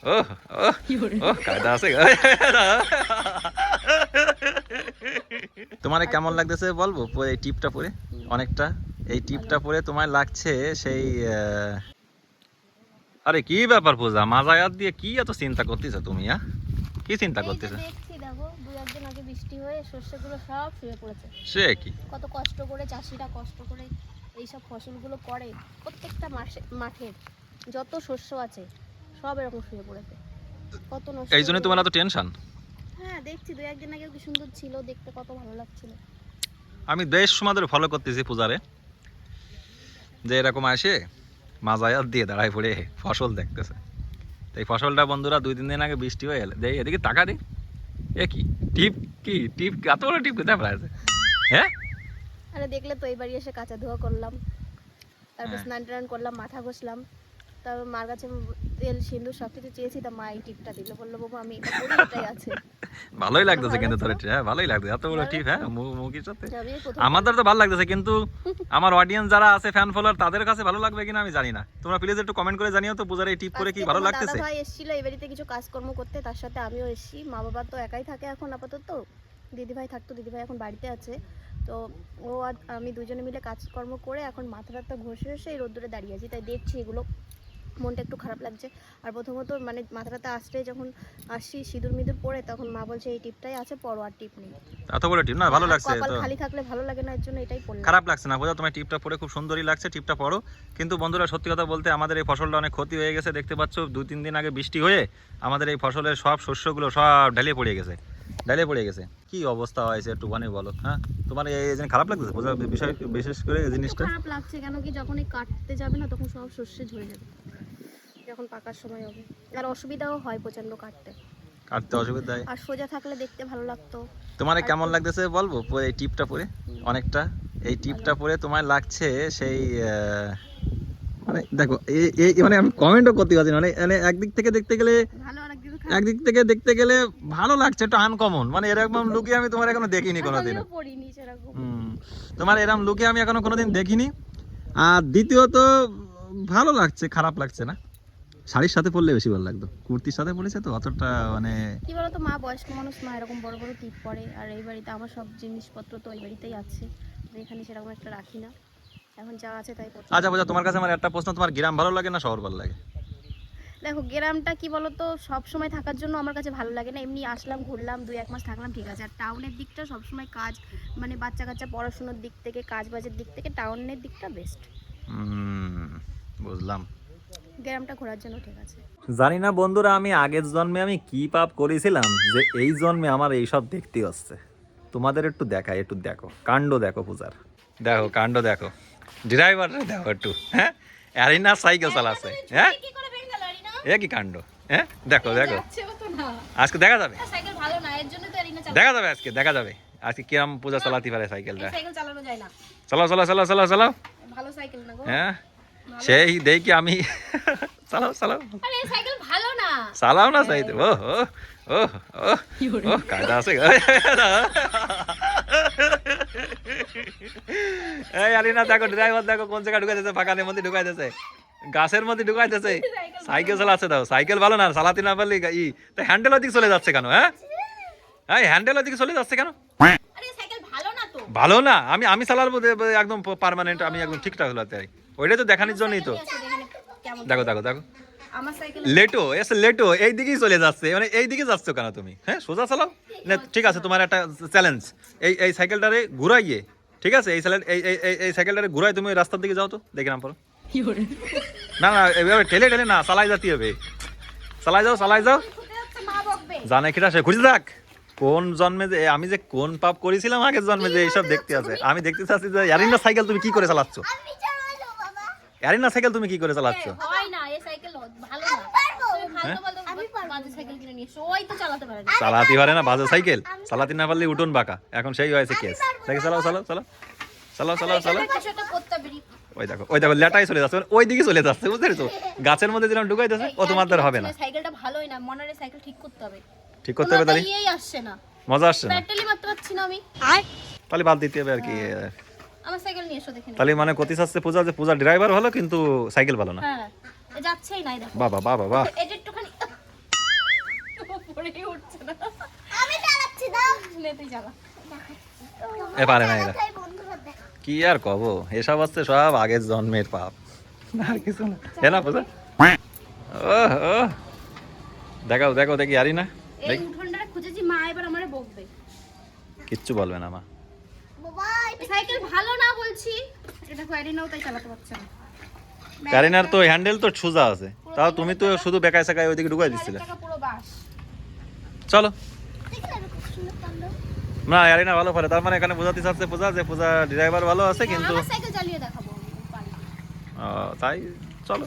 ও ও ও কায়দা আছে তোমার কেমন লাগতেছে বলব? এই টিপটা পরে অনেকটা। এই টিপটা পরে তোমার লাগছে সেই আরে কি ব্যাপার পূজা? মাজায়াত দিয়ে কি এত চিন্তা করতেছো তুমি হ্যাঁ কি চিন্তা করতেছো? দেখছি দেখো একদিন আগে বৃষ্টি হয়ে শস্যগুলো সব শুয়ে পড়েছে। সে কি? কত কষ্ট করে চাষিরা কষ্ট করে এইসব ফসলগুলো করে প্রত্যেকটা মাসে মাঠের যত শস্য আছে সব এরকম শুয়ে পড়েছে। কত নষ্ট এই জন্য তোমার এত টেনশন হ্যাঁ দেখছি দুই একদিন আগে কি সুন্দর ছিল দেখতে কত ভালো লাগছিল। আমি বেশ সময় ধরে ফলো করতেছি পূজারে। যে এরকম আসে মাজায়াত দিয়ে দাঁড়ায় পড়ে ফসল দেখতেছে। এই ফসলটা বন্ধুরা দুই তিন দিন আগে বৃষ্টি হয়ে এলে দেখ এদিকে টাকা দি। এ কি টিপ কি টিপ এত বড় টিপ কোথায় পড়ে আছে হ্যাঁ? আরে দেখলে তো এই বাড়ি এসে কাঁচা ধোয়া করলাম। তারপর হ্যাঁ। স্নান টান করলাম মাথা ঘষলাম। তারপর মার কাছে তেল সিন্দুর সব কিছু চেয়েছি তা মা এই টিপটা দিল। বলল বাবু আমি এটা করি এটাই আছে। ভালোই লাগতেছে কিন্তু তোর হ্যাঁ ভালোই এত বড় টিপ হ্যাঁ সাথে। প্রথম। আমাদের তো ভালো লাগতেছে কিন্তু আমার অডিয়েন্স যারা আছে ফ্যান ফলোয়ার তাদের কাছে ভালো লাগবে কিনা আমি জানি না। তোমরা প্লিজ একটু কমেন্ট করে জানিও তো পূজার এই টিপ করে কি ভালো লাগতেছে? ভাই এসেছিল এই বাড়িতে কিছু কাজকর্ম করতে তার সাথে আমিও এসেছি। মা বাবা তো একাই থাকে এখন আপাতত। দিদি ভাই থাকতো দিদি ভাই এখন বাড়িতে আছে। তো ও আর আমি দুজনে মিলে কাজকর্ম করে এখন মাথা টাথা ঘষে ঘষে এই রোদ্দুরে দাঁড়িয়ে আছি তাই দেখছি এগুলো। মনটা একটু খারাপ লাগছে। আর প্রথমত মানে মাথা টাথা আসতে যখন আসছি সিঁদুর মিদুর পরে তখন মা বলছে এই টিপটাই আছে পরো আর টিপ নেই। এত বড় টিপ না? ভালো লাগছে কপাল খালি থাকলে ভালো লাগে না এর জন্য এটাই পড়লাম। খারাপ লাগছে না? বোঝা তোমার টিপটা পরে খুব সুন্দরই লাগছে টিপটা পরো কিন্তু বন্ধুরা সত্যি কথা বলতে আমাদের এই ফসলটা অনেক ক্ষতি হয়ে গেছে। দেখতে পাচ্ছ দুই তিন দিন আগে বৃষ্টি হয়ে আমাদের এই ফসলের সব শস্যগুলো সব ঢেলে পড়ে গেছে। ঢেলে পড়ে গেছে। কি অবস্থা হয়েছে একটুখানি বলো হ্যাঁ? তোমার এই জিনিস খারাপ লাগতেছে? বোঝা বিষয় বিশেষ করে এই জিনিসটা? খারাপ লাগছে কেন কি যখন কাটতে যাবে না তখন সব শস্যে ঝরে যাবে। যখন পাকার সময় হবে। আর অসুবিধাও হয় প্রচণ্ড কাটতে। কাটতে অসুবিধা হয়? আর সোজা থাকলে দেখতে ভালো লাগতো। তোমার কেমন লাগতেছে বলব? এই টিপটা পরে অনেকটা। এই টিপটা পরে তোমার লাগছে সেই মানে দেখো এই- মানে আমি কমেন্টও করতে পারছি মানে মানে একদিক থেকে দেখতে গেলে ভালো একদিক থেকে দেখতে গেলে ভালো লাগছে একটু আনকমন মানে এরকম লুকে আমি তোমার এখনও দেখিনি কোনোদিন তোমার এরকম লুকে আমি এখনও কোনোদিন দেখিনি। আর দ্বিতীয়ত ভালো লাগছে খারাপ লাগছে না। শাড়ির সাথে পরলে বেশি ভালো লাগতো। কুর্তির সাথে পরেছে তো অতটা মানে কি বলতো মা বয়স্ক মানুষ মা এরকম বড় বড় টিপ পরে আর এই বাড়িতে আমার সব জিনিসপত্র তো ওই বাড়িতেই আছে। এখানে সেরকম একটা রাখি না। এখন যা আছে তাই আচ্ছা বোঝা তোমার কাছে আমার একটা প্রশ্ন তোমার গ্রাম ভালো লাগে না শহর ভালো লাগে? দেখো গ্রামটা কি বলতো সব সময় থাকার জন্য আমার কাছে ভালো লাগে না। এমনি আসলাম ঘুরলাম দুই এক মাস থাকলাম ঠিক আছে। আর টাউনের দিকটা সব সময় কাজ মানে বাচ্চা কাচ্চা পড়াশোনার দিক থেকে কাজ বাজের দিক থেকে টাউনের দিকটা বেস্ট হুম, বুঝলাম। গ্রামটা ঘোরার জন্য ঠিক আছে। জানি না বন্ধুরা আমি আগের জন্মে আমি কি পাপ করেছিলাম যে এই জন্মে আমার এইসব দেখতে হচ্ছে। তোমাদের একটু দেখাই একটু দেখো। কাণ্ড দেখো পূজার। দেখো কাণ্ড দেখো। ড্রাইভারটা দেখো একটু হ্যাঁ? অ্যারিনা সাইকেল চালাচ্ছে হ্যাঁ? এ কি কাণ্ড হ্যাঁ? দেখো দেখো। আজকে দেখা যাবে? সাইকেল ভালো না এর জন্য তো এরিনা দেখা যাবে আজকে দেখা যাবে। আজকে কিরম পূজা চালাতে পারে সাইকেলটা? সাইকেল চালানো যায় না। চলো চলো চলো চলো চলো ভালো সাইকেল না হ্যাঁ? সেই দেখি আমি। চালাও চালাও সাইকেল চালাও না। চাই ও ও ও ও ও কায়দা আছে। এই আলিনা দেখো ড্রাইভার দেখো কোন জায়গায় ঢুকাই দিতেছে বাগানের মধ্যে ঢুকাই দিতেছে গাছের মধ্যে ঢুকাই দিতেছে সাইকেল চালাচ্ছে দাও সাইকেল ভালো না চালাতে না পারলে ই তা হ্যান্ডেল ওদিকে চলে যাচ্ছে কেন হ্যাঁ? হ্যাঁ হ্যান্ডেল ওদিকে চলে যাচ্ছে কেন? ভালো না আমি আমি চালাবো একদম পার্মানেন্ট আমি একদম ঠিকঠাক হলো চাই ওইটা তো দেখানোর জন্যই তো। দেখো দেখো দেখো লেটো এসে লেটো এই দিকেই চলে যাচ্ছে। মানে এই দিকে যাচ্ছ কেন তুমি? হ্যাঁ সোজা চালাও? না ঠিক আছে তোমার একটা চ্যালেঞ্জ এই এই সাইকেলটারে ঘুরাইয়ে ঠিক আছে? এই সাইকেল এই এই সাইকেলটারে ঘুরাই তুমি রাস্তার দিকে যাও তো দেখে নাম পড়ো না না এভাবে ঠেলে ঠেলে না চালাই যাতে হবে। চালাই যাও চালাই যাও। মা বকবে। জানে কিনা সে ঘুরে থাক। কোন জন্মে যে আমি যে কোন পাপ করেছিলাম আগের জন্মে যে এইসব দেখতে আছে? আমি দেখতে চাচ্ছি যে অ্যারিনা সাইকেল তুমি কি করে চালাচ্ছ? অ্যারিনা সাইকেল তুমি কি করে চালাচ্ছ? হয় না এই সাইকেল ভালো না। তুমি হ্যাঁ? ফালতু ফালতু বাজে সাইকেল কিনে নিয়ে এসো। ওই তো চালাতে পারে না। চালাতে পারে না বাজে সাইকেল। চালাতে না পারলে উঠোন বাঁকা। এখন সেই হয়েছে কেস দেখে চালাও চালাও চালাও। চালাও চালাও চালাও। ওই দেখো ওই দেখো লেটাই চলে যাচ্ছে। ওই দিকে চলে যাচ্ছে বুঝতে পেরেছ? গাছের মধ্যে যেরকম ঢুকাই যাচ্ছে ও তোমার দ্বারা হবে না। সাইকেলটা ভালোই না মনের সাইকেল ঠিক করতে হবে। ঠিক করতে হবে তাহলে? এই আসছে না। মজা আসছে না? ব্যাটারি মারতে পারছি না আমি। তাহলে বাদ দিতে হবে আর কি আমার সাইকেল নিয়ে এসো তাহলে মানে কতি সাথে পূজা যে পূজা ড্রাইভার ভালো কিন্তু সাইকেল ভালো না? হ্যাঁ যাচ্ছেই নাই দেখো। বাবা বাবা বাবা এটা একটুখানি উঠছে না। আমি চালাচ্ছি দাও। নেতে যাবা এ পারে না কি আর কব? এসব হচ্ছে সব আগের জন্মের পাপ। আর কিছু না। এ না পূজা। ওহ ওহ। দেখাও দেখাও দেখি আরি না এই উঠোনটা খুঁজেছি মা এবার আমারে বকবে। কিচ্ছু বলবে না মা। সাইকেল ভালো না বলছি। এটা কোয়ারিনাও তাই চালাতে পারছে না। কারিনার তো হ্যান্ডেল তো সোজা আছে। তাও তুমি তো শুধু বেকায় সেকায় ওইদিকে ঢুকাই দিচ্ছিলে টাকা পুরো বাস। চলো। না আরিনা ভালো পারে তার মানে এখানে বোঝাতে চাচ্ছে পূজা যে পূজা ড্রাইভার ভালো আছে কিন্তু আমার সাইকেল চালিয়ে দেখাবো। আমি, তাই। চলো।